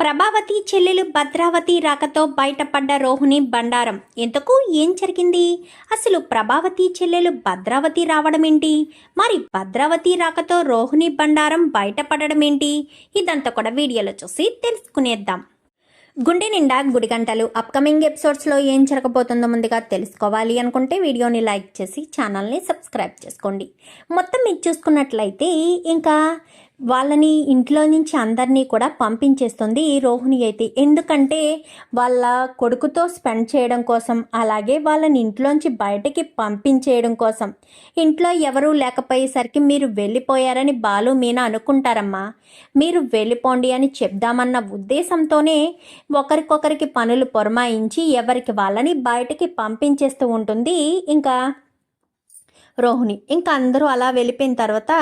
ప్రభావతి చెల్లెలు భద్రావతి రాకతో బయటపడ్డ రోహిణి బండారం. ఎంతకు ఏం జరిగింది? అసలు ప్రభావతి చెల్లెలు భద్రావతి రావడం ఏంటి మరి భద్రావతి రాకతో రోహిణి బండారం బయటపడడం ఏంటి ఇదంతా కూడా వీడియోలో చూసి తెలుసుకునేద్దాం. గుండె నిండా గుడి గంటలు అప్కమింగ్ ఎపిసోడ్స్లో ఏం జరగబోతుందో ముందుగా తెలుసుకోవాలి అనుకుంటే వీడియోని లైక్ చేసి ఛానల్ని సబ్స్క్రైబ్ చేసుకోండి. మొత్తం మీరు చూసుకున్నట్లయితే ఇంకా వాళ్ళని ఇంట్లో నుంచి అందరినీ కూడా పంపించేస్తుంది ఈ రోహిణి అయితే. ఎందుకంటే వాళ్ళ కొడుకుతో స్పెండ్ చేయడం కోసం అలాగే వాళ్ళని ఇంట్లోంచి బయటకి పంపించేయడం కోసం. ఇంట్లో ఎవరూ లేకపోయేసరికి మీరు వెళ్ళిపోయారని బాలు మీనా అనుకుంటారమ్మా. మీరు వెళ్ళిపోండి అని చెప్దామన్న ఉద్దేశంతోనే ఒకరికొకరికి పనులు పొరమాయించి ఎవరికి వాళ్ళని బయటకి పంపించేస్తూ ఉంటుంది. ఇంకా రోహిణి. ఇంకా అందరూ అలా వెళ్ళిపోయిన తర్వాత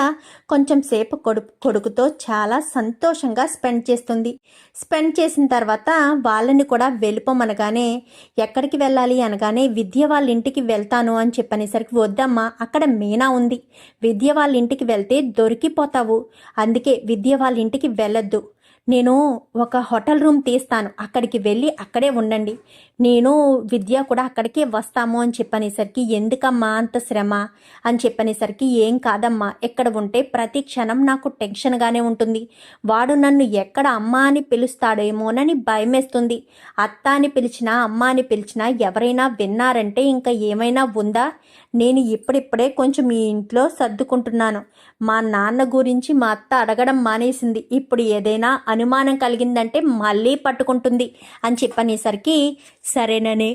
కొంచెం సేపు కొడు కొడుకుతో చాలా సంతోషంగా స్పెండ్ చేస్తుంది. స్పెండ్ చేసిన తర్వాత వాళ్ళని కూడా వెళ్ళిపోమనగానే ఎక్కడికి వెళ్ళాలి అనగానే విద్య వాళ్ళ ఇంటికి వెళ్తాను అని చెప్పనేసరికి వద్దమ్మా అక్కడ మీనా ఉంది. విద్య వాళ్ళ ఇంటికి వెళ్తే దొరికిపోతావు. అందుకే విద్య వాళ్ళ ఇంటికి వెళ్ళొద్దు. నేను ఒక హోటల్ రూమ్ తీస్తాను. అక్కడికి వెళ్ళి అక్కడే ఉండండి. నేను విద్య కూడా అక్కడికే వస్తాము అని చెప్పనేసరికి ఎందుకమ్మా అంత శ్రమ అని చెప్పనేసరికి ఏం కాదమ్మా ఎక్కడ ఉంటే ప్రతి క్షణం నాకు టెన్షన్గానే ఉంటుంది. వాడు నన్ను ఎక్కడ అమ్మ అని పిలుస్తాడేమోనని భయమేస్తుంది. అత్త అని పిలిచినా అమ్మ అని పిలిచినా ఎవరైనా విన్నారంటే ఇంకా ఏమైనా ఉందా? నేను ఇప్పుడిప్పుడే కొంచెం మీ ఇంట్లో సర్దుకుంటున్నాను. మా నాన్న గురించి మా అత్త అడగడం మానేసింది. ఇప్పుడు ఏదైనా అనుమానం కలిగిందంటే మళ్ళీ పట్టుకుంటుంది అని చెప్పనేసరికి సరేననే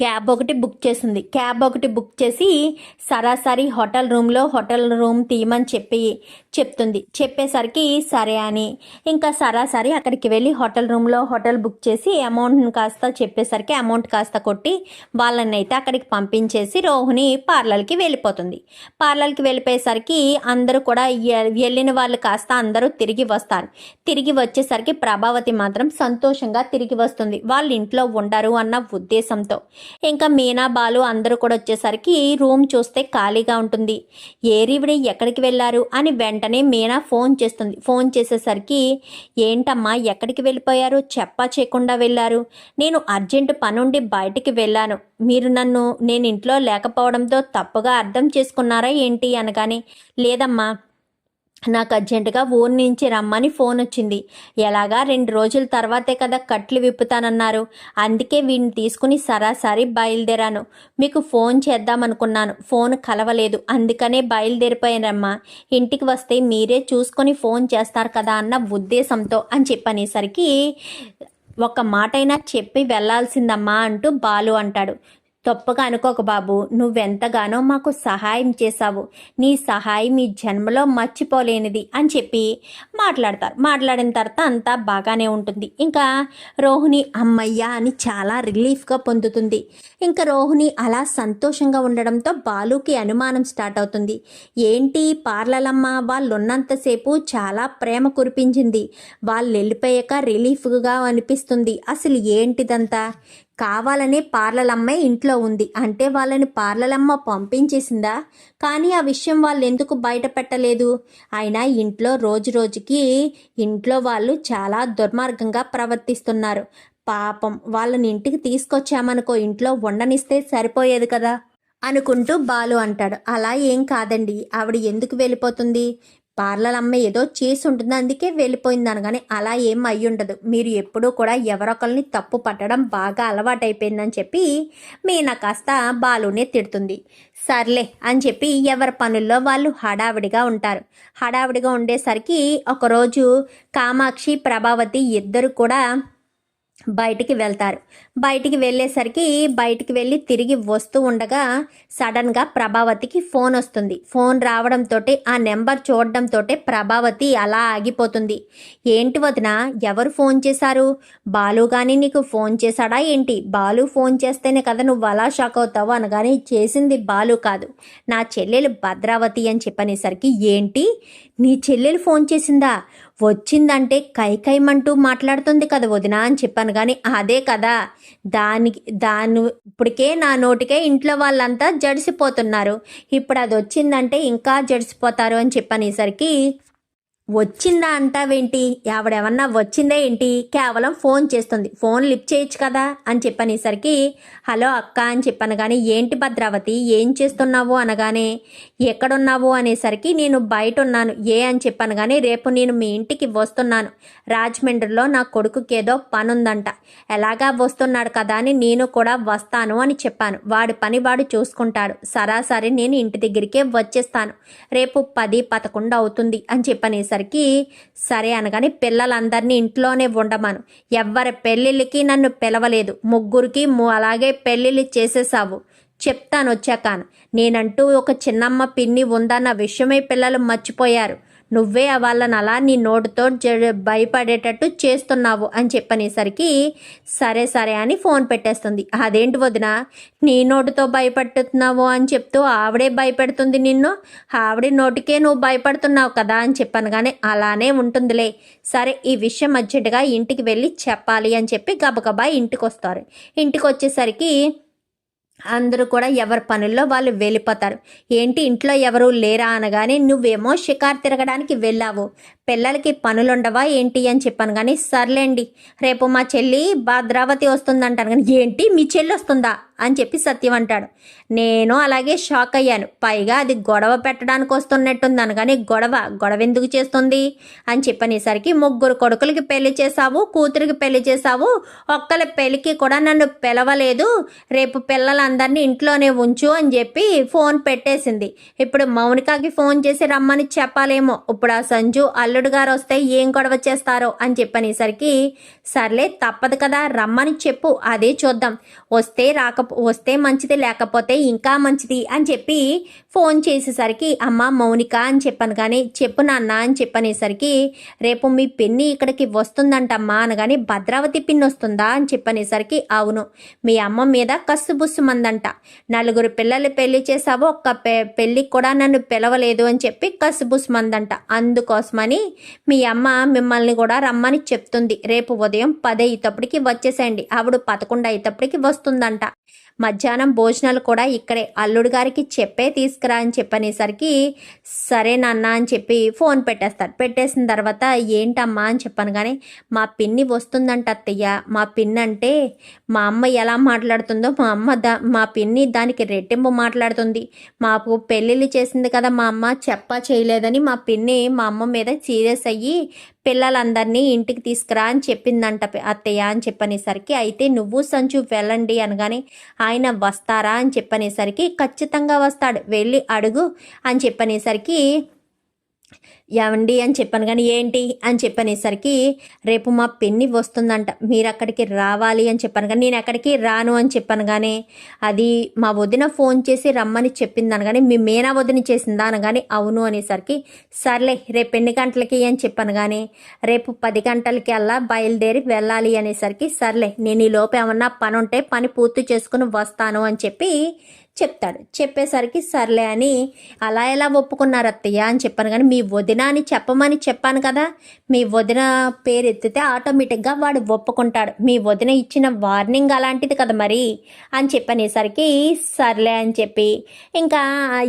క్యాబ్ ఒకటి బుక్ చేసింది. క్యాబ్ ఒకటి బుక్ చేసి సరాసరి హోటల్ రూమ్లో హోటల్ రూమ్ తీయమని చెప్పి చెప్తుంది. చెప్పేసరికి సరే అని. ఇంకా సరాసరి అక్కడికి వెళ్ళి హోటల్ రూమ్లో హోటల్ బుక్ చేసి అమౌంట్ని కాస్త చెప్పేసరికి అమౌంట్ కాస్త కొట్టి వాళ్ళని అయితే అక్కడికి పంపించేసి రోహిణి పార్లర్కి వెళ్ళిపోతుంది. పార్లర్కి వెళ్ళిపోయేసరికి అందరూ కూడా వెళ్ళిన వాళ్ళు కాస్త అందరూ తిరిగి వస్తారు. తిరిగి వచ్చేసరికి ప్రభావతి మాత్రం సంతోషంగా తిరిగి వస్తుంది. వాళ్ళ ఇంట్లో ఉండరు అన్న ఉద్దేశంతో. ఇంకా మీనా బాలు అందరూ కూడా వచ్చేసరికి రూమ్ చూస్తే ఖాళీగా ఉంటుంది. ఏరివిడి ఎక్కడికి వెళ్ళారు? అని వెంటనే మీనా ఫోన్ చేస్తుంది. ఫోన్ చేసేసరికి ఏంటమ్మా ఎక్కడికి వెళ్ళిపోయారు? చెప్పా చేయకుండా వెళ్ళారు. నేను అర్జెంటు పనుండి బయటికి వెళ్ళాను. మీరు నన్ను నేను ఇంట్లో లేకపోవడంతో తప్పుగా అర్థం చేసుకున్నారా ఏంటి? అనగానే లేదమ్మా నాకు అర్జెంటుగా ఊరి నుంచి రమ్మని ఫోన్ వచ్చింది. ఎలాగా? రెండు రోజుల తర్వాతే కదా కట్లు విప్పుతానన్నారు. అందుకే వీడిని తీసుకుని సరాసరి బయలుదేరాను. మీకు ఫోన్ చేద్దామనుకున్నాను. ఫోన్ కలవలేదు. అందుకనే బయలుదేరిపోయానమ్మా. ఇంటికి వస్తే మీరే చూసుకొని ఫోన్ చేస్తారు కదా అన్న ఉద్దేశంతో అని చెప్పనేసరికి ఒక మాటైనా చెప్పి వెళ్ళాల్సిందమ్మా అంటూ బాలు అంటాడు. తప్పగా అనుకోక బాబు. నువ్వెంతగానో మాకు సహాయం చేశావు. నీ సహాయం ఈ జన్మలో మర్చిపోలేనిది అని చెప్పి మాట్లాడతారు. మాట్లాడిన తర్వాత అంతా బాగానే ఉంటుంది. ఇంకా రోహిణి అమ్మయ్య అని చాలా రిలీఫ్గా పొందుతుంది. ఇంకా రోహిణి అలా సంతోషంగా ఉండడంతో బాలుకి అనుమానం స్టార్ట్ అవుతుంది. ఏంటి పార్లలమ్మ వాళ్ళు ఉన్నంతసేపు చాలా ప్రేమ కురిపించింది. వాళ్ళు వెళ్ళిపోయాక రిలీఫ్గా అనిపిస్తుంది. అసలు ఏంటిదంతా? కావాలనే పార్లలమ్మ ఇంట్లో ఉంది. అంటే వాళ్ళని పార్లలమ్మ పంపించేసిందా? కానీ ఆ విషయం వాళ్ళు ఎందుకు బయట పెట్టలేదు? అయినా ఇంట్లో రోజు రోజుకి ఇంట్లో వాళ్ళు చాలా దుర్మార్గంగా ప్రవర్తిస్తున్నారు. పాపం వాళ్ళని ఇంటికి తీసుకొచ్చామనుకో ఇంట్లో ఉండనిస్తే సరిపోయేది కదా? అనుకుంటూ బాలు అంటాడు. అలా ఏం కాదండి. ఆవిడ ఎందుకు వెళ్ళిపోతుంది? పార్లర్ అమ్మ ఏదో చేసి ఉంటుంది అందుకే వెళ్ళిపోయింది అనగానే అలా ఏం అయ్యి ఉండదు మీరు ఎప్పుడూ కూడా ఎవరొకరిని తప్పు పట్టడం బాగా అలవాటైపోయిందని చెప్పి మీనా కాస్త బాలునే తిడుతుంది. సర్లే అని చెప్పి ఎవరి పనుల్లో వాళ్ళు హడావిడిగా ఉంటారు. హడావిడిగా ఉండేసరికి ఒకరోజు కామాక్షి ప్రభావతి ఇద్దరు కూడా బయటికి వెళ్తారు. బయటికి వెళ్ళేసరికి బయటికి వెళ్ళి తిరిగి వస్తూ ఉండగా సడన్గా ప్రభావతికి ఫోన్ వస్తుంది. ఫోన్ రావడంతో ఆ నెంబర్ చూడడంతో ప్రభావతి అలా ఆగిపోతుంది. ఏంటి వదిన ఎవరు ఫోన్ చేశారు? బాలు కానీ నీకు ఫోన్ చేశాడా ఏంటి? బాలు ఫోన్ చేస్తేనే కదా నువ్వు అలా షాక్ అవుతావు అనగానే చేసింది బాలు కాదు. నా చెల్లెలు భద్రావతి అని చెప్పనేసరికి ఏంటి? నీ చెల్లెలు ఫోన్ చేసిందా? వచ్చిందంటే కైకైమంటూ మాట్లాడుతుంది కదా వదిన అని చెప్పాను కానీ అదే కదా. దానికి దాని ఇప్పటికే నా నోటికే ఇంట్లో వాళ్ళంతా జడిసిపోతున్నారు. ఇప్పుడు అది వచ్చిందంటే ఇంకా జడిసిపోతారు అని చెప్పనేసరికి వచ్చిందా అంటావేంటి? ఆవిడేమన్నా వచ్చిందే ఏంటి? కేవలం ఫోన్ చేస్తుంది. ఫోన్ లిఫ్ట్ చేయొచ్చు కదా? అని చెప్పనేసరికి హలో అక్క అని చెప్పాను కానీ ఏంటి భద్రావతి? ఏం చేస్తున్నావు? అనగానే ఎక్కడున్నావు? అనేసరికి నేను బయట ఉన్నాను. ఏ? అని చెప్పాను కానీ రేపు నేను మీ ఇంటికి వస్తున్నాను. రాజమండ్రిలో నా కొడుకుకి ఏదో పనుందంట. ఎలాగా వస్తున్నాడు కదా అని నేను కూడా వస్తాను అని చెప్పాను. వాడి పని వాడు చూసుకుంటాడు. సరాసరి నేను ఇంటి దగ్గరికే వచ్చేస్తాను. రేపు పది పదకొండు అవుతుంది అని చెప్పనేసరికి సరే అనగానే పిల్లలందరినీ ఇంట్లోనే ఉండమాను. ఎవ్వరి పెళ్ళిళ్ళకి నన్ను పిలవలేదు. ముగ్గురికి అలాగే పెళ్ళిళ్ళు చేసేసావు చెప్తాను వచ్చాకాను. నేనంటూ ఒక చిన్నమ్మ పిన్ని ఉందన్న విషయమే పిల్లలు మర్చిపోయారు. నువ్వే వాళ్ళని అలా నీ నోటితో జ- భయపడేటట్టు చేస్తున్నావు అని చెప్పనేసరికి సరే సరే అని ఫోన్ పెట్టేస్తుంది. అదేంటి వదిన నీ నోటితో భయపడుతున్నావు అని చెప్తూ ఆవిడే భయపెడుతుంది నిన్ను. ఆవిడ నోటికే నువ్వు భయపడుతున్నావు కదా అని చెప్పాను కానీ అలానే ఉంటుందిలే. సరే ఈ విషయం అర్జెంటుగా ఇంటికి వెళ్ళి చెప్పాలి అని చెప్పి గబగబా ఇంటికి వస్తారు ఇంటికి వచ్చేసరికి అందరూ కూడా ఎవరి పనుల్లో వాళ్ళు వెళ్ళిపోతారు. ఏంటి? ఇంట్లో ఎవరు లేరా అనగానే నువ్వేమో షికార్ తిరగడానికి వెళ్ళావు. పిల్లలకి పనులుండవా ఏంటి అని చెప్పాను కానీ సర్లేండి రేపు మా చెల్లి భద్రావతి వస్తుందంటాను కానీ ఏంటి? మీ చెల్లి వస్తుందా? అని చెప్పి సత్యం అంటాడు. నేను అలాగే షాక్ అయ్యాను. పైగా అది గొడవ పెట్టడానికి వస్తున్నట్టుంది అనగానే గొడవ గొడవ ఎందుకు చేస్తుంది? అని చెప్పనేసరికి ముగ్గురు కొడుకులకి పెళ్ళి చేశావు కూతురికి పెళ్ళి చేశావు ఒక్కల పెళ్ళికి కూడా నన్ను పిలవలేదు. రేపు పిల్లలందరినీ ఇంట్లోనే ఉంచు అని చెప్పి ఫోన్ పెట్టేసింది. ఇప్పుడు మౌనికాకి ఫోన్ చేసి రమ్మని చెప్పాలేమో. ఇప్పుడు ఆ సంజు అల్లుడు గారు వస్తే ఏం గొడవ చేస్తారో అని చెప్పనేసరికి సర్లే తప్పదు కదా రమ్మని చెప్పు అదే చూద్దాం. వస్తే రాక వస్తే మంచిది లేకపోతే ఇంకా మంచిది అని చెప్పి ఫోన్ చేసేసరికి అమ్మ మౌనిక అని చెప్పాను కానీ చెప్పు నాన్న అని చెప్పనేసరికి రేపు మీ పిన్ని ఇక్కడికి వస్తుందంటమ్మా అనగాని భద్రావతి పిన్ని వస్తుందా? అని చెప్పనేసరికి అవును మీ అమ్మ మీద కస్సు బుస్సుమందంట నలుగురు పిల్లలు పెళ్ళి చేసావు ఒక్క పె పెళ్ళికి కూడా నన్ను పిలవలేదు అని చెప్పి కసుబుసుమందంట అందుకోసమని మీ అమ్మ మిమ్మల్ని కూడా రమ్మని చెప్తుంది. రేపు ఉదయం పది అయ్యేటప్పటికి వచ్చేసేయండి. ఆవిడ పదకొండు అయ్యేటప్పటికి వస్తుందంట. మధ్యాహ్నం భోజనాలు కూడా ఇక్కడే. అల్లుడు గారికి చెప్పే తీసుకురా అని చెప్పనేసరికి సరే నాన్న అని చెప్పి ఫోన్ పెట్టేస్తాడు. పెట్టేసిన తర్వాత ఏంటమ్మా? అని చెప్పాను కానీ మా పిన్ని వస్తుందంట అత్తయ్య. మా పిన్ని అంటే మా అమ్మ ఎలా మాట్లాడుతుందో మా అమ్మ దా మా పిన్ని దానికి రెట్టింపు మాట్లాడుతుంది. మాకు పెళ్ళిళ్ళు చేసింది కదా మా అమ్మ చెప్ప చేయలేదని మా పిన్ని మా అమ్మ మీద సీరియస్ అయ్యి పిల్లలందరినీ ఇంటికి తీసుకురా అని చెప్పిందంట అత్తయ్య అని చెప్పనేసరికి అయితే నువ్వు సంచు వెళ్ళండి అనగానే ఆయన వస్తారా? అని చెప్పనేసరికి ఖచ్చితంగా వస్తాడు వెళ్ళి అడుగు అని చెప్పనేసరికి ఏమండి అని చెప్పాను కానీ ఏంటి అని చెప్పనేసరికి రేపు మా పెన్ని వస్తుందంట మీరు అక్కడికి రావాలి అని చెప్పాను కానీ నేను అక్కడికి రాను అని చెప్పాను కానీ అది మా వదిన ఫోన్ చేసి రమ్మని చెప్పింది అనగానే మీ మేనా వదిన చేసిందా అనగానే అవును అనేసరికి సర్లే రేపు ఎన్ని గంటలకి అని చెప్పాను కానీ రేపు పది గంటలకి అలా బయలుదేరి వెళ్ళాలి అనేసరికి సర్లే నేను ఈ లోపు ఏమన్నా పని ఉంటే పని పూర్తి చేసుకుని వస్తాను అని చెప్పి చెప్తాడు. చెప్పేసరికి సర్లే అని అలా ఎలా ఒప్పుకున్నారు అత్తయ్య అని చెప్పాను కానీ మీ వదిన అని చెప్పమని చెప్పాను కదా. మీ వదిన పేరు ఎత్తితే ఆటోమేటిక్గా వాడు ఒప్పుకుంటాడు. మీ వదిన ఇచ్చిన వార్నింగ్ అలాంటిది కదా మరి అని చెప్పనేసరికి సర్లే అని చెప్పి ఇంకా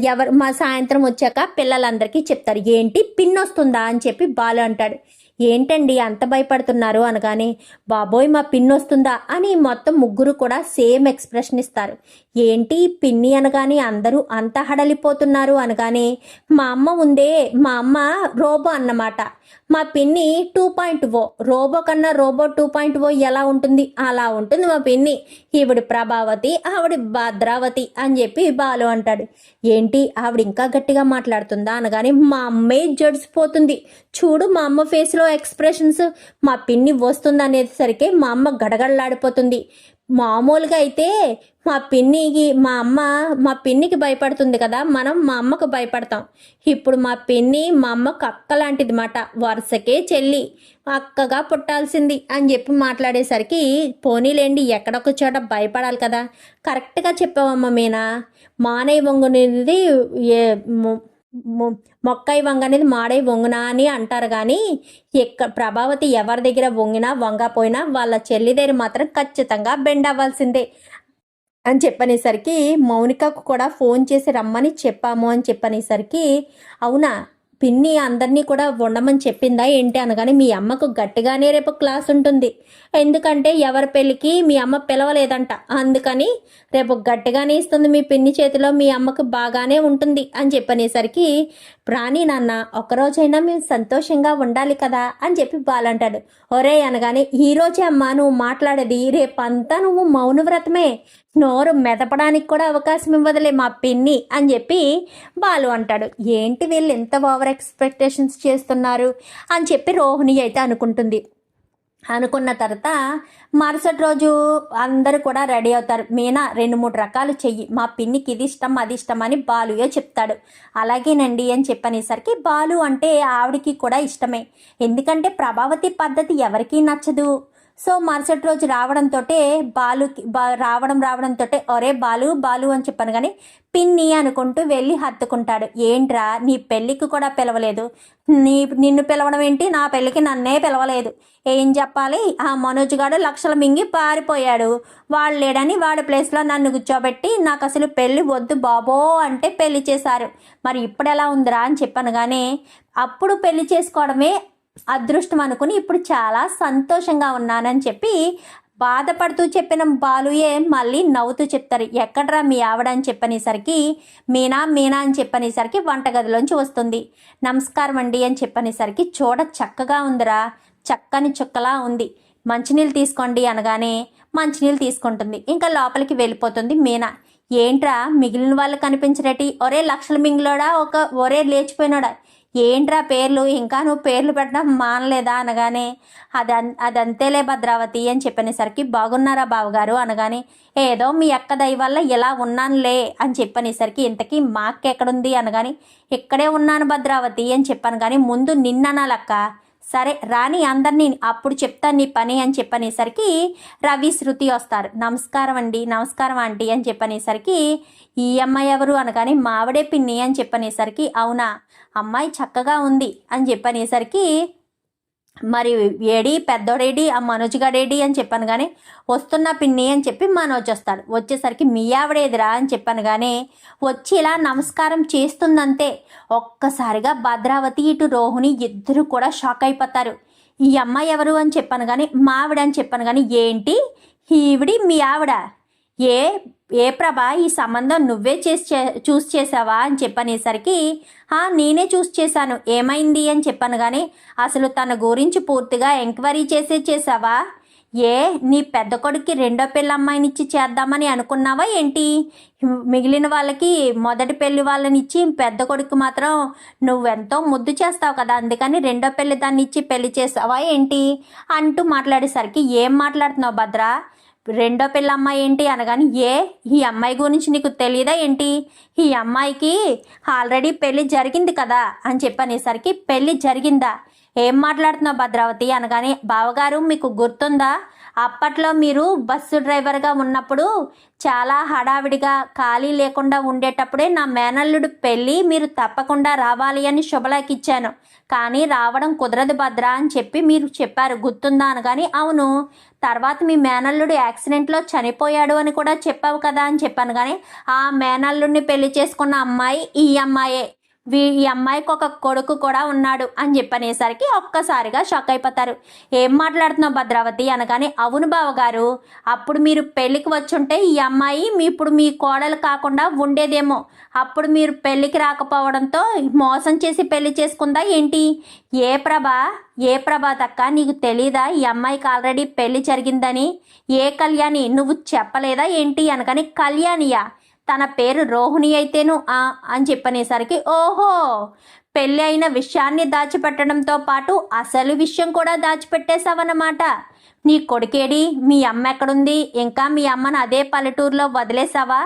ఎవరు మా సాయంత్రం వచ్చాక పిల్లలందరికీ చెప్తారు. ఏంటి? పిన్ వస్తుందా అని చెప్పి బాలు అంటాడు. ఏంటండి అంత భయపడుతున్నారు? అనగానే బాబోయ్ మా పిన్ వస్తుందా? అని మొత్తం ముగ్గురు కూడా సేమ్ ఎక్స్ప్రెషన్ ఇస్తారు. ఏంటి పిన్ని? అనగానే అందరూ అంత హడలిపోతున్నారు. అనగానే మా అమ్మ ఉందే మా అమ్మ రోబో అన్నమాట. మా పిన్ని టూ పాయింట్ ఓ రోబో కన్నా రోబో టూ పాయింట్ ఓ ఎలా ఉంటుంది? అలా ఉంటుంది మా పిన్ని. ఈవిడ ప్రభావతి ఆవిడ భద్రావతి అని చెప్పి బాలు అంటాడు. ఏంటి? ఆవిడ ఇంకా గట్టిగా మాట్లాడుతుందా అనగానే మా అమ్మే జడిసిపోతుంది. చూడు మా అమ్మ ఫేస్లో ఎక్స్ప్రెషన్స్ మా పిన్ని వస్తుంది అనేసరికి మా అమ్మ గడగడలాడిపోతుంది. మామూలుగా అయితే మా పిన్నికి మా అమ్మ మా పిన్నికి భయపడుతుంది కదా. మనం మా అమ్మకు భయపడతాం. ఇప్పుడు మా పిన్ని మా అమ్మకు అక్క లాంటిది మాట వరుసకే చెల్లి. అక్కగా పుట్టాల్సింది అని చెప్పి మాట్లాడేసరికి పోనీలేండి ఎక్కడొక చోట భయపడాలి కదా. కరెక్ట్గా చెప్పావమ్మ మీనా. మానయ్య వంగునేది ఏ మొక్కై వంగ అనేది మాడై వంగునా అని అంటారు కానీ ఎక్క ప్రభావతి ఎవరి దగ్గర వంగినా వంగపోయినా వాళ్ళ చెల్లి దగ్గర మాత్రం ఖచ్చితంగా బెండ్ అవ్వాల్సిందే. అని చెప్పనేసరికి మౌనికకు కూడా ఫోన్ చేసి రమ్మని చెప్పాము అని చెప్పనేసరికి అవునా? పిన్ని అందరినీ కూడా ఉండమని చెప్పిందా ఏంటి అనగానే మీ అమ్మకు గట్టిగానే రేపు క్లాస్ ఉంటుంది. ఎందుకంటే ఎవరి పెళ్ళికి మీ అమ్మ పిలవలేదంట. అందుకని రేపు గట్టిగానే ఇస్తుంది మీ పిన్ని చేతిలో మీ అమ్మకు బాగానే ఉంటుంది అని చెప్పనేసరికి ప్రాణి నాన్న ఒకరోజైనా మేము సంతోషంగా ఉండాలి కదా అని చెప్పి బాలంటాడు ఒరే అనగానే ఈ రోజే నువ్వు మాట్లాడేది రేపంతా నువ్వు మౌన వ్రతమే నోరు మెదపడానికి కూడా అవకాశం ఇవ్వదులే మా పిన్ని అని చెప్పి బాలు అంటాడు. ఏంటి వీళ్ళు ఎంత ఓవర్ ఎక్స్పెక్టేషన్స్ చేస్తున్నారు? అని చెప్పి రోహిణి అయితే అనుకుంటుంది. అనుకున్న తర్వాత మరుసటి రోజు అందరూ కూడా రెడీ అవుతారు. మీనా రెండు మూడు రకాలు చెయ్యి. మా పిన్నికి ఇది ఇష్టం అది ఇష్టం అని బాలుయో చెప్తాడు. అలాగేనండి అని చెప్పనేసరికి బాలు అంటే ఆవిడకి కూడా ఇష్టమే. ఎందుకంటే ప్రభావతి పద్ధతి ఎవరికీ నచ్చదు. సో మరుసటి రోజు రావడంతో బాలుకి బా రావడం రావడంతో ఒరే బాలు బాలు అని చెప్పాను కానీ పిన్ని అనుకుంటూ వెళ్ళి హత్తుకుంటాడు. ఏంట్రా నీ పెళ్ళికి కూడా పిలవలేదు. నీ నిన్ను పిలవడం ఏంటి? నా పెళ్ళికి నన్నే పిలవలేదు. ఏం చెప్పాలి? ఆ మనోజ్ గాడు లక్షల మింగి పారిపోయాడు. వాడు లేడని వాడి ప్లేస్లో నన్ను కూర్చోబెట్టి నాకు అసలు పెళ్ళి వద్దు బాబో అంటే పెళ్ళి చేశారు. మరి ఇప్పుడు ఎలా ఉందిరా అని చెప్పాను కానీ అప్పుడు పెళ్ళి చేసుకోవడమే అదృష్టం అనుకుని ఇప్పుడు చాలా సంతోషంగా ఉన్నానని చెప్పి బాధపడుతూ చెప్పిన బాలుయే మళ్ళీ నవ్వుతూ చెప్తారు. ఎక్కడ్రా మీ ఆవిడ? అని చెప్పనేసరికి మీనా మీనా అని చెప్పనేసరికి వంటగదిలోంచి వస్తుంది. నమస్కారం అండి అని చెప్పనేసరికి చూడ చక్కగా ఉందిరా చక్కని చుక్కలా ఉంది. మంచినీళ్ళు తీసుకోండి అనగానే మంచినీళ్ళు తీసుకుంటుంది. ఇంకా లోపలికి వెళ్ళిపోతుంది మీనా. ఏంట్రా మిగిలిన వాళ్ళు కనిపించరేటి? ఒరే లక్షల మింగిలోడా? ఒక ఒరే లేచిపోయినాడా? ఏంట్రా పేర్లు? ఇంకా నువ్వు పేర్లు పెట్టడం మానలేదా అనగానే అది అదంతేలే భద్రావతి అని చెప్పనేసరికి బాగున్నారా బావగారు? అనగానే ఏదో మీ అక్క దయ వల్ల ఇలా ఉన్నానులే అని చెప్పనేసరికి ఇంతకీ మా అక్క ఎక్కడుంది అనగాని ఇక్కడే ఉన్నాను భద్రావతి అని చెప్పాను కానీ ముందు నిన్ననాలక్క. సరే రాని అందరినీ అప్పుడు చెప్తాను నీ పని అని చెప్పనేసరికి రవి శృతి వస్తారు. నమస్కారం అండి నమస్కారం ఆంటీ అని చెప్పనేసరికి ఈ అమ్మాయి ఎవరు అనగానే మావిడే పిన్ని అని చెప్పనేసరికి అవునా అమ్మాయి చక్కగా ఉంది అని చెప్పనేసరికి మరి ఏడి పెద్దోడేడి ఆ మనోజ్ గడేడి అని చెప్పాను కానీ వస్తున్న పిన్ని అని చెప్పి మనోజ్ వస్తాడు. వచ్చేసరికి మీ ఆవిడేదిరా అని చెప్పాను కానీ వచ్చి ఇలా నమస్కారం చేస్తుందంతే. ఒక్కసారిగా భద్రావతి ఇటు రోహిణి ఇద్దరు కూడా షాక్ అయిపోతారు. ఈ అమ్మాయి ఎవరు అని చెప్పాను కానీ మావిడ అని చెప్పాను కానీ ఏంటి? ఈవిడి మీ ఆవిడ. ఏ ఏ ప్రభా ఈ సంబంధం నువ్వే చేసి చూస్ చేసావా అని చెప్పనేసరికి నేనే చూస్ చేశాను. ఏమైంది? అని చెప్పాను కానీ అసలు తన గురించి పూర్తిగా ఎంక్వైరీ చేసే చేసావా? ఏ నీ పెద్ద కొడుక్కి రెండో పెళ్ళి అమ్మాయినిచ్చి చేద్దామని అనుకున్నావా ఏంటి? మిగిలిన వాళ్ళకి మొదటి పెళ్ళి వాళ్ళని ఇచ్చి పెద్ద కొడుకు మాత్రం నువ్వెంతో ముద్దు చేస్తావు కదా అందుకని రెండో పెళ్ళి దాన్ని ఇచ్చి పెళ్ళి చేస్తావా ఏంటి? అంటూ మాట్లాడేసరికి ఏం మాట్లాడుతున్నావు భద్ర? రెండో పిల్ల అమ్మాయి ఏంటి అనగాని ఏ ఈ అమ్మాయి గురించి నీకు తెలియదా ఏంటి? ఈ అమ్మాయికి ఆల్రెడీ పెళ్ళి జరిగింది కదా అని చెప్పనేసరికి పెళ్ళి జరిగిందా? ఏం మాట్లాడుతున్నావు భద్రావతి? అనగానే బావగారు మీకు గుర్తుందా? అప్పట్లో మీరు బస్సు డ్రైవర్గా ఉన్నప్పుడు చాలా హడావిడిగా ఖాళీ లేకుండా ఉండేటప్పుడే నా మేనల్లుడు పెళ్ళి మీరు తప్పకుండా రావాలి అని శుభలాకిచ్చాను కానీ రావడం కుదరదు భద్ర అని చెప్పి మీరు చెప్పారు. గుర్తుందా అనగాని అవును. తర్వాత మీ మేనల్లుడు యాక్సిడెంట్లో చనిపోయాడు అని కూడా చెప్పావు కదా అని చెప్పాను. కానీ ఆ మేనల్లుడిని పెళ్ళి చేసుకున్న అమ్మాయి ఈ అమ్మాయే. ఈ అమ్మాయికి ఒక కొడుకు కూడా ఉన్నాడు అని చెప్పనేసరికి ఒక్కసారిగా షాక్ అయిపోతారు. ఏం మాట్లాడుతున్నావు భద్రావతి? అనగానే అవును బావగారు అప్పుడు మీరు పెళ్ళికి వచ్చుంటే ఈ అమ్మాయి మీ ఇప్పుడు మీ కోడలు కాకుండా ఉండేదేమో. అప్పుడు మీరు పెళ్ళికి రాకపోవడంతో మోసం చేసి పెళ్ళి చేసుకుందా ఏంటి? ఏ ప్రభా ఏ ప్రభా తక్క నీకు తెలీదా? ఈ అమ్మాయికి ఆల్రెడీ పెళ్ళి జరిగిందని. ఏ కళ్యాణి? నువ్వు చెప్పలేదా ఏంటి? అనగానే కళ్యాణియా? తన పేరు రోహిణి అయితేను ఆ అని చెప్పనేసరికి ఓహో! పెళ్ళి అయిన విషయాన్ని దాచిపెట్టడంతో పాటు అసలు విషయం కూడా దాచిపెట్టేశావన్నమాట. నీ కొడుకేడి మీ అమ్మ ఎక్కడుంది? ఇంకా మీ అమ్మను అదే పల్లెటూరులో వదిలేసావా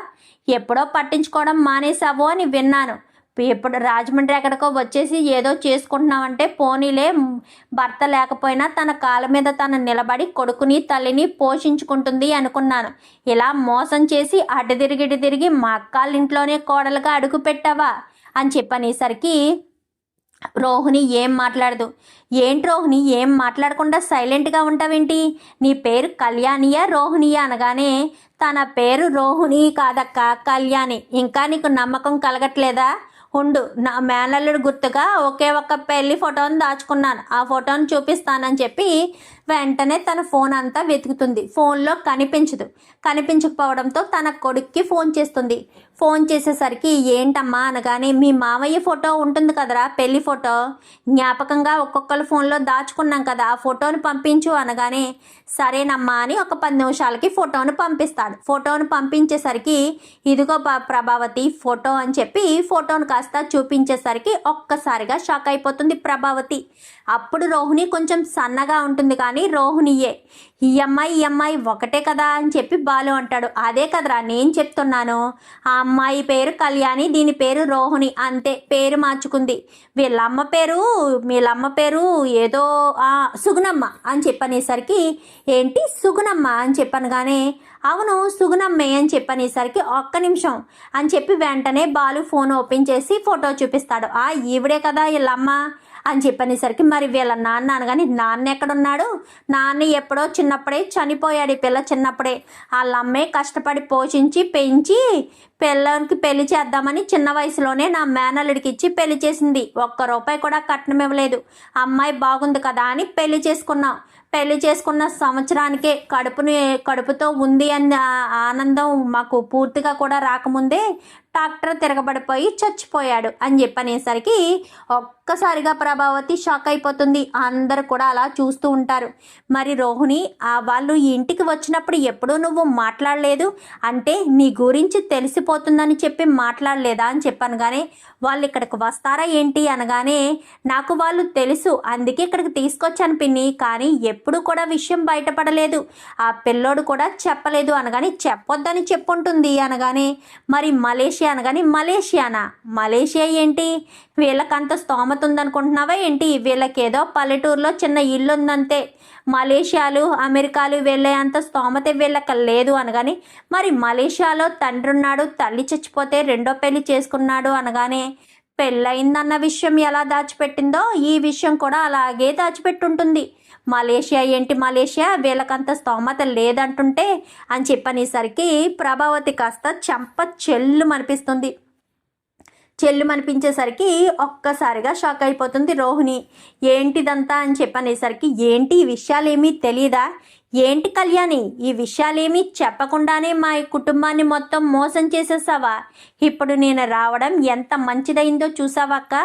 ఎప్పుడో పట్టించుకోవడం మానేసావు అని విన్నాను. ఇప్పుడు రాజమండ్రి ఎక్కడికో వచ్చేసి ఏదో చేసుకుంటున్నామంటే పోనీలే భర్త లేకపోయినా తన కాళ్ళ మీద తను నిలబడి కొడుకుని తల్లిని పోషించుకుంటుంది అనుకున్నాను. ఇలా మోసం చేసి అటు తిరిగి ఇటు తిరిగి మా అక్కాళ్ళ ఇంట్లోనే కోడలుగా అడుగు పెట్టావా? అని చెప్పనేసరికి రోహిణి ఏం మాట్లాడదు. ఏంటి రోహిణి ఏం మాట్లాడకుండా సైలెంట్గా ఉంటావేంటి? నీ పేరు కళ్యాణియా రోహిణియా అనగానే తన పేరు రోహిణి కాదక్క కళ్యాణి. ఇంకా నీకు నమ్మకం కలగట్లేదా? ఉండు. నా మేనల్లుడు గుర్తుగా ఒకే ఒక్క పెళ్ళి ఫోటోని దాచుకున్నాను. ఆ ఫోటోని చూపిస్తానని చెప్పి వెంటనే తన ఫోన్ అంతా వెతుకుతుంది. ఫోన్లో కనిపించదు. కనిపించకపోవడంతో తన కొడుక్కి ఫోన్ చేస్తుంది. ఫోన్ చేసేసరికి ఏంటమ్మా? అనగానే మీ మావయ్య ఫోటో ఉంటుంది కదరా? పెళ్ళి ఫోటో? జ్ఞాపకంగా ఒక్కొక్కరి ఫోన్లో దాచుకున్నాం కదా ఆ ఫోటోను పంపించు అనగానే సరేనమ్మా అని ఒక పది నిమిషాలకి ఫోటోను పంపిస్తాడు. ఫోటోను పంపించేసరికి ఇదిగో ప- ప్రభావతి ఫోటో అని చెప్పి ఫోటోను కాస్త చూపించేసరికి ఒక్కసారిగా షాక్ అయిపోతుంది ప్రభావతి. అప్పుడు రోహిణి కొంచెం సన్నగా ఉంటుంది కానీ రోహిణియే ఈ అమ్మాయి ఈ అమ్మాయి ఒకటే కదా అని చెప్పి బాలు అంటాడు. అదే కదరా నేను చెప్తున్నాను. ఆ అమ్మాయి పేరు కళ్యాణి దీని పేరు రోహిణి అంతే పేరు మార్చుకుంది. వీళ్ళమ్మ పేరు వీళ్ళమ్మ పేరు ఏదో సుగుణమ్మ అని చెప్పనేసరికి ఏంటి సుగుణమ్మ అని చెప్పనగానే అవును సుగుణమ్మే అని చెప్పనేసరికి ఒక్క నిమిషం అని చెప్పి వెంటనే బాలు ఫోన్ ఓపెన్ చేసి ఫోటో చూపిస్తాడు. ఆ ఈవిడే కదా వీళ్ళమ్మ అని చెప్పనేసరికి మరి వీళ్ళ నాన్న అనగాని నాన్న ఎక్కడున్నాడు? నాన్న ఎప్పుడో చిన్నప్పుడే చనిపోయాడు ఈ పిల్ల చిన్నప్పుడే. వాళ్ళ అమ్మే కష్టపడి పోషించి పెంచి పిల్లలకి పెళ్ళి చేద్దామని చిన్న వయసులోనే నా మేనల్లుడికి ఇచ్చి పెళ్ళి చేసింది. ఒక్క రూపాయి కూడా కట్నం ఇవ్వలేదు. అమ్మాయి బాగుంది కదా అని పెళ్ళి చేసుకున్నాం. పెళ్ళి చేసుకున్న సంవత్సరానికే కడుపుని కడుపుతో ఉంది అన్న ఆనందం మాకు పూర్తిగా కూడా రాకముందే ట్రాక్టర్ తిరగబడిపోయి చచ్చిపోయాడు అని చెప్పనేసరికి ఒక్కసారిగా ప్రభావతి షాక్ అయిపోతుంది. అందరు కూడా అలా చూస్తూ ఉంటారు. మరి రోహిణి ఆ వాళ్ళు ఇంటికి వచ్చినప్పుడు ఎప్పుడూ నువ్వు మాట్లాడలేదు? అంటే నీ గురించి తెలిసిపోతుందని చెప్పి మాట్లాడలేదా అని చెప్పాను కానీ వాళ్ళు ఇక్కడికి వస్తారా ఏంటి అనగానే నాకు వాళ్ళు తెలుసు అందుకే ఇక్కడికి తీసుకొచ్చాను పిన్ని కానీ ఎప్పుడు కూడా విషయం బయటపడలేదు. ఆ పిల్లోడు కూడా చెప్పలేదు అనగానే చెప్పొద్దని చెప్పుంటుంది అనగానే మరి మలేషియా అనగానే మలేషియానా? మలేషియా ఏంటి? వీళ్ళకంత స్తోమత ఉందనుకుంటున్నావా ఏంటి? వీళ్ళకేదో పల్లెటూరులో చిన్న ఇల్లు ఉందంతే మలేషియాలు అమెరికాలు వెళ్ళే అంత స్తోమత వీళ్ళకి లేదు అనగానే మరి మలేషియాలో తండ్రి ఉన్నాడు తల్లి చచ్చిపోతే రెండో పెళ్ళి చేసుకున్నాడు అనగానే పెళ్ళయిందన్న విషయం ఎలా దాచిపెట్టిందో ఈ విషయం కూడా అలాగే దాచిపెట్టుంటుంది. మలేషియా ఏంటి మలేషియా? వీళ్ళకంత స్తోమత లేదంటుంటే అని చెప్పనేసరికి ప్రభావతి కాస్త చెంప చెల్లు అనిపిస్తుంది చెల్లు అనిపించేసరికి ఒక్కసారిగా షాక్ అయిపోతుంది రోహిణి. ఏంటిదంతా అని చెప్పనేసరికి ఏంటి ఈ విషయాలేమీ తెలియదా ఏంటి కళ్యాణి? ఈ విషయాలేమీ చెప్పకుండానే మా కుటుంబాన్ని మొత్తం మోసం చేసేసావా? ఇప్పుడు నేను రావడం ఎంత మంచిదైందో చూసావక్క?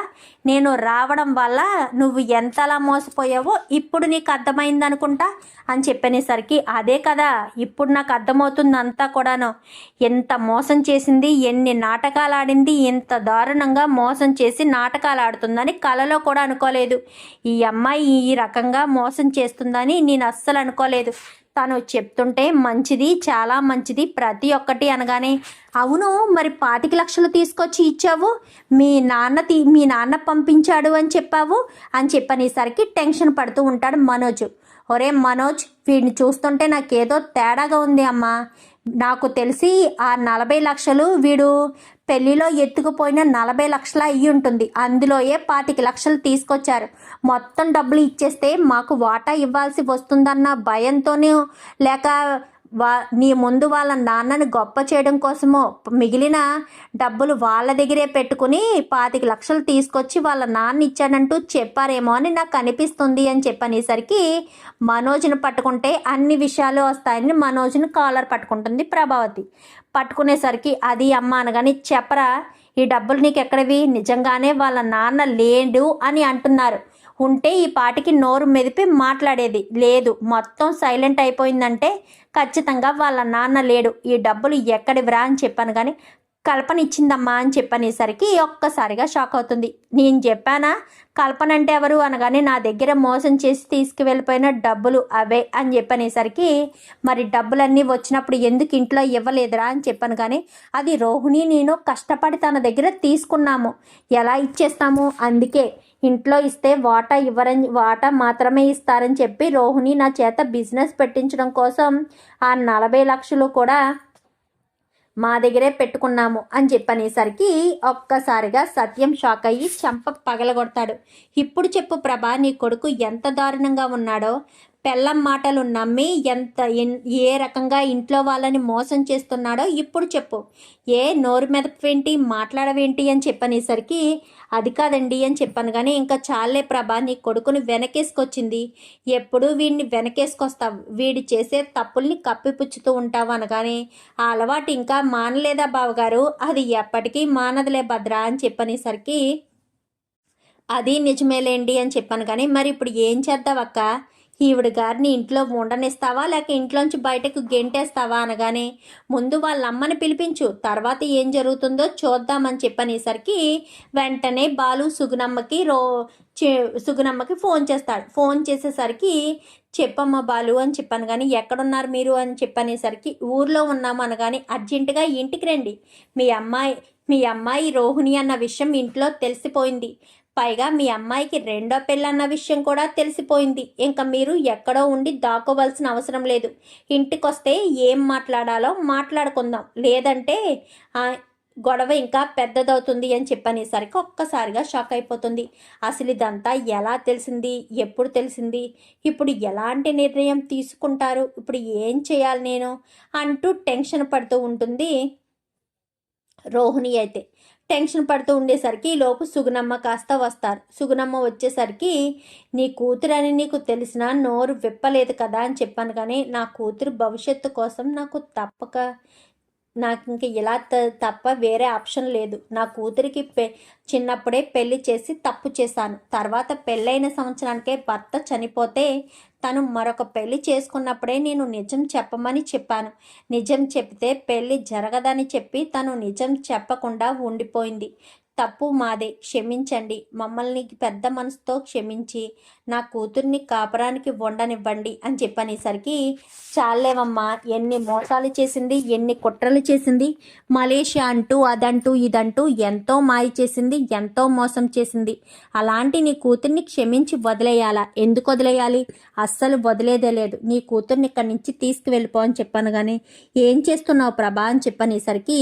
నేను రావడం వల్ల నువ్వు ఎంతలా మోసపోయావో ఇప్పుడు నీకు అర్థమైంది అనుకుంటా అని చెప్పనేసరికి అదే కదా ఇప్పుడు నాకు అర్థమవుతుంది అంతా కూడాను. ఎంత మోసం చేసింది ఎన్ని నాటకాలు ఆడింది ఇంత దారుణంగా మోసం చేసి నాటకాలు ఆడుతుందని కలలో కూడా అనుకోలేదు. ఈ అమ్మాయి ఈ రకంగా మోసం చేస్తుందని నేను అస్సలు అనుకోలేదు. తను చెప్తుంటే మంచిది చాలా మంచిది ప్రతి ఒక్కటి అనగానే అవును మరి పాతిక లక్షలు తీసుకొచ్చి ఇచ్చావు? మీ నాన్న తీ మీ నాన్న పంపించాడు అని చెప్పావు? అని చెప్పనేసరికి టెన్షన్ పడుతూ ఉంటాడు మనోజ్. ఒరే మనోజ్ వీడిని చూస్తుంటే నాకేదో తేడాగా ఉంది అమ్మా. నాకు తెలిసి ఆ నలభై లక్షలు వీడు పెళ్ళిలో ఎత్తుకుపోయిన నలభై లక్షల అయ్యి ఉంటుంది అందులోయే పాతిక లక్షలు తీసుకొచ్చారు. మొత్తం డబ్బులు ఇచ్చేస్తే మాకు వాటా ఇవ్వాల్సి వస్తుందన్న భయంతోనే లేక వా నీ ముందు వాళ్ళ నాన్నని గొప్ప చేయడం కోసమో మిగిలిన డబ్బులు వాళ్ళ దగ్గరే పెట్టుకుని పాతిక లక్షలు తీసుకొచ్చి వాళ్ళ నాన్న ఇచ్చాడంటూ చెప్పారేమో అని నాకు అనిపిస్తుంది అని చెప్పనేసరికి మనోజ్ని పట్టుకుంటే అన్ని విషయాలు వస్తాయని మనోజ్ని కాలర్ పట్టుకుంటుంది ప్రభావతి. పట్టుకునేసరికి అది అమ్మ అనగానే చెప్పరా ఈ డబ్బులు నీకు ఎక్కడవి నిజంగానే వాళ్ళ నాన్న లేడు అని అంటున్నారు. ఉంటే ఈ పాటికి నోరు మెదిపి మాట్లాడేది. లేదు మొత్తం సైలెంట్ అయిపోయిందంటే ఖచ్చితంగా వాళ్ళ నాన్న లేడు. ఈ డబ్బులు ఎక్కడివిరా అని చెప్పాను కానీ కల్పన ఇచ్చిందమ్మా అని చెప్పనేసరికి ఒక్కసారిగా షాక్ అవుతుంది. నేను చెప్పానా? కల్పన అంటే ఎవరు అనగానే నా దగ్గర మోసం చేసి తీసుకువెళ్ళిపోయిన డబ్బులు అవే అని చెప్పనేసరికి మరి డబ్బులన్నీ వచ్చినప్పుడు ఎందుకు ఇంట్లో ఇవ్వలేదురా అని చెప్పాను కానీ అది రోహిణి నేను కష్టపడి తన దగ్గర తీసుకున్నాము. ఎలా ఇచ్చేస్తాము? అందుకే ఇంట్లో ఇస్తే వాటా ఇవ్వరని వాటా మాత్రమే ఇస్తారని చెప్పి రోహిణి నా చేత బిజినెస్ పెట్టించడం కోసం ఆ నలభై లక్షలు కూడా మా దగ్గరే పెట్టుకున్నాము అని చెప్పనేసరికి ఒక్కసారిగా సత్యం షాక్ అయ్యి చెంప పగలగొడతాడు. ఇప్పుడు చెప్పు ప్రభా నీ కొడుకు ఎంత దారుణంగా ఉన్నాడో. పెళ్ళం మాటలు నమ్మి ఎంత ఏ రకంగా ఇంట్లో వాళ్ళని మోసం చేస్తున్నాడో ఇప్పుడు చెప్పు. ఏ నోరు మెదపేంటి మాట్లాడవేంటి అని చెప్పనేసరికి అది కాదండి అని చెప్పాను కానీ ఇంకా చాలే ప్రభా నీ కొడుకుని వెనకేసుకొచ్చింది. ఎప్పుడు వీడిని వెనకేసుకొస్తావు. వీడి చేసే తప్పుల్ని కప్పిపుచ్చుతూ ఉంటావు అనగానే ఆ అలవాటు ఇంకా మానలేదా బావగారు? అది ఎప్పటికీ మానదులే భద్ర అని చెప్పనేసరికి అది నిజమేలేండి అని చెప్పాను కానీ మరి ఇప్పుడు ఏం చేద్దావక్క? ఈవిడ గారిని ఇంట్లో ఉండనిస్తావా? లేక ఇంట్లోంచి బయటకు గెంటేస్తావా అనగానే ముందు వాళ్ళ అమ్మని పిలిపించు తర్వాత ఏం జరుగుతుందో చూద్దామని చెప్పనేసరికి వెంటనే బాలు సుగునమ్మకి రో చే- సుగునమ్మకి ఫోన్ చేస్తాడు. ఫోన్ చేసేసరికి చెప్పమ్మ బాలు అని చెప్పాను కానీ ఎక్కడున్నారు మీరు అని చెప్పనేసరికి ఊర్లో ఉన్నాము అనగానే అర్జెంటుగా ఇంటికి రండి. మీ అమ్మాయి మీ అమ్మాయి రోహిణి అన్న విషయం ఇంట్లో తెలిసిపోయింది. పైగా మీ అమ్మాయికి రెండో పెళ్ళన్న విషయం కూడా తెలిసిపోయింది. ఇంకా మీరు ఎక్కడో ఉండి దాక్కోవలసిన అవసరం లేదు. ఇంటికొస్తే ఏం మాట్లాడాలో మాట్లాడుకుందాం. లేదంటే గొడవ ఇంకా పెద్దదవుతుంది అని చెప్పనేసరికి ఒక్కసారిగా షాక్ అయిపోతుంది. అసలు ఇదంతా ఎలా తెలిసింది? ఎప్పుడు తెలిసింది? ఇప్పుడు ఎలాంటి నిర్ణయం తీసుకుంటారు? ఇప్పుడు ఏం చేయాలి నేను? అంటూ టెన్షన్ పడుతూ ఉంటుంది రోహిణి అయితే. టెన్షన్ పడుతూ ఉండేసరికి లోపు సుగుణమ్మ కాస్త వస్తారు. సుగుణమ్మ వచ్చేసరికి నీ కూతురని నీకు తెలిసిన నోరు విప్పలేదు కదా అని చెప్పాను కానీ నా కూతురు భవిష్యత్తు కోసం నాకు తప్పక నాకు ఇంక ఇలా త- తప్ప వేరే ఆప్షన్ లేదు. నా కూతురికి పె చిన్నప్పుడే పెళ్ళి చేసి తప్పు చేశాను. తర్వాత పెళ్ళైన సంవత్సరానికే భర్త చనిపోతే తను మరొక పెళ్ళి చేసుకున్నప్పుడే నేను నిజం చెప్పమని చెప్పాను. నిజం చెప్తే పెళ్ళి జరగదని చెప్పి తను నిజం చెప్పకుండా ఉండిపోయింది. తప్పు మాదే. క్షమించండి. మమ్మల్ని పెద్ద మనసుతో క్షమించి నా కూతుర్ని కాపురానికి వండనివ్వండి అని చెప్పనేసరికి చాలేవమ్మా ఎన్ని మోసాలు చేసింది ఎన్ని కుట్రలు చేసింది మలేషియా అంటూ అదంటూ ఇదంటూ ఎంతో మాయ చేసింది ఎంతో మోసం చేసింది. అలాంటి నీ కూతుర్ని క్షమించి వదిలేయాలా? ఎందుకు వదిలేయాలి? అస్సలు వదిలేదే లేదు. నీ కూతుర్ని ఇక్కడి నుంచి తీసుకువెళ్ళిపో అని చెప్పాను కానీ ఏం చేస్తున్నావు ప్రభా అని చెప్పనేసరికి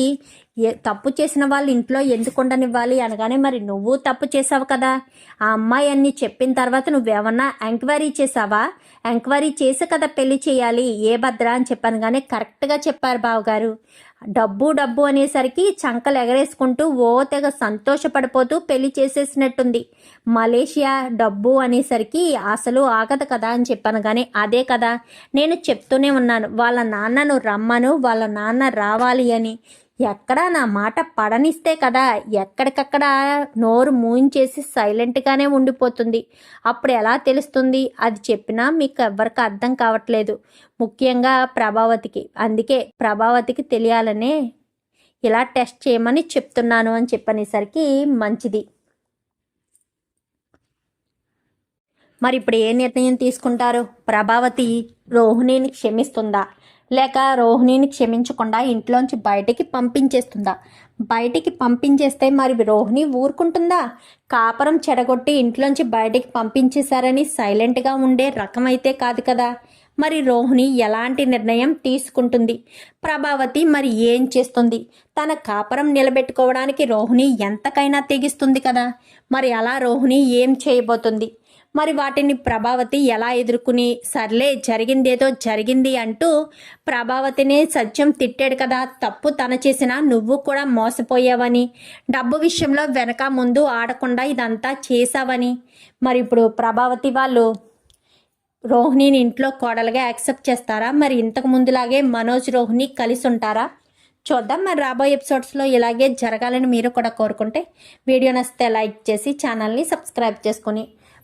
తప్పు చేసిన వాళ్ళు ఇంట్లో ఎందుకు ఉండనివ్వాలి అనగానే మరి నువ్వు తప్పు చేసావు కదా. ఆ అమ్మాయి అన్ని చెప్పిన తర్వాత నువ్వేమన్నా ఎంక్వైరీ చేసావా? ఎంక్వైరీ చేసి కదా పెళ్ళి చేయాలి ఏ భద్ర అని చెప్పాను కానీ కరెక్ట్గా చెప్పారు బావగారు. డబ్బు డబ్బు అనేసరికి చంకలు ఎగరేసుకుంటూ ఓ తెగ సంతోషపడిపోతూ పెళ్ళి చేసేసినట్టుంది. మలేషియా డబ్బు అనేసరికి అసలు ఆగదు కదా అని చెప్పాను కానీ అదే కదా నేను చెప్తూనే ఉన్నాను. వాళ్ళ నాన్నను రమ్మను వాళ్ళ నాన్న రావాలి అని. ఎక్కడా నా మాట పడనిస్తే కదా ఎక్కడికక్కడ నోరు మూయించేసి సైలెంట్గానే ఉండిపోతుంది. అప్పుడు ఎలా తెలుస్తుంది? అది చెప్పినా మీకు ఎవరికి అర్థం కావట్లేదు. ముఖ్యంగా ప్రభావతికి. అందుకే ప్రభావతికి తెలియాలనే ఇలా టెస్ట్ చేయమని చెప్తున్నాను అని చెప్పనేసరికి మంచిది. మరి ఇప్పుడు ఏ నిర్ణయం తీసుకుంటారు? ప్రభావతి రోహిణిని క్షమిస్తుందా? లేక రోహిణిని క్షమించకుండా ఇంట్లోంచి బయటికి పంపించేస్తుందా? బయటికి పంపించేస్తే మరి రోహిణి ఊరుకుంటుందా? కాపరం చెడగొట్టి ఇంట్లోంచి బయటికి పంపించేశారని సైలెంట్గా ఉండే రకమైతే కాదు కదా. మరి రోహిణి ఎలాంటి నిర్ణయం తీసుకుంటుంది? ప్రభావతి మరి ఏం చేస్తుంది? తన కాపరం నిలబెట్టుకోవడానికి రోహిణి ఎంతకైనా తెగిస్తుంది కదా. మరి అలా రోహిణి ఏం చేయబోతుంది? మరి వాటిని ప్రభావతి ఎలా ఎదుర్కొని సర్లే జరిగిందేదో జరిగింది అంటూ ప్రభావతిని సత్యం తిట్టాడు కదా తప్పు తన చేసినా నువ్వు కూడా మోసపోయావని. డబ్బు విషయంలో వెనక ముందు ఆడకుండా ఇదంతా చేశావని. మరి ఇప్పుడు ప్రభావతి వాళ్ళు రోహిణిని ఇంట్లో కోడలుగా యాక్సెప్ట్ చేస్తారా? మరి ఇంతకు ముందులాగే మనోజ్ రోహిణి కలిసి ఉంటారా? చూద్దాం మరి రాబోయే ఎపిసోడ్స్లో ఇలాగే జరగాలని మీరు కూడా కోరుకుంటే వీడియో నచ్చితే లైక్ చేసి ఛానల్ని సబ్స్క్రైబ్ చేసుకొని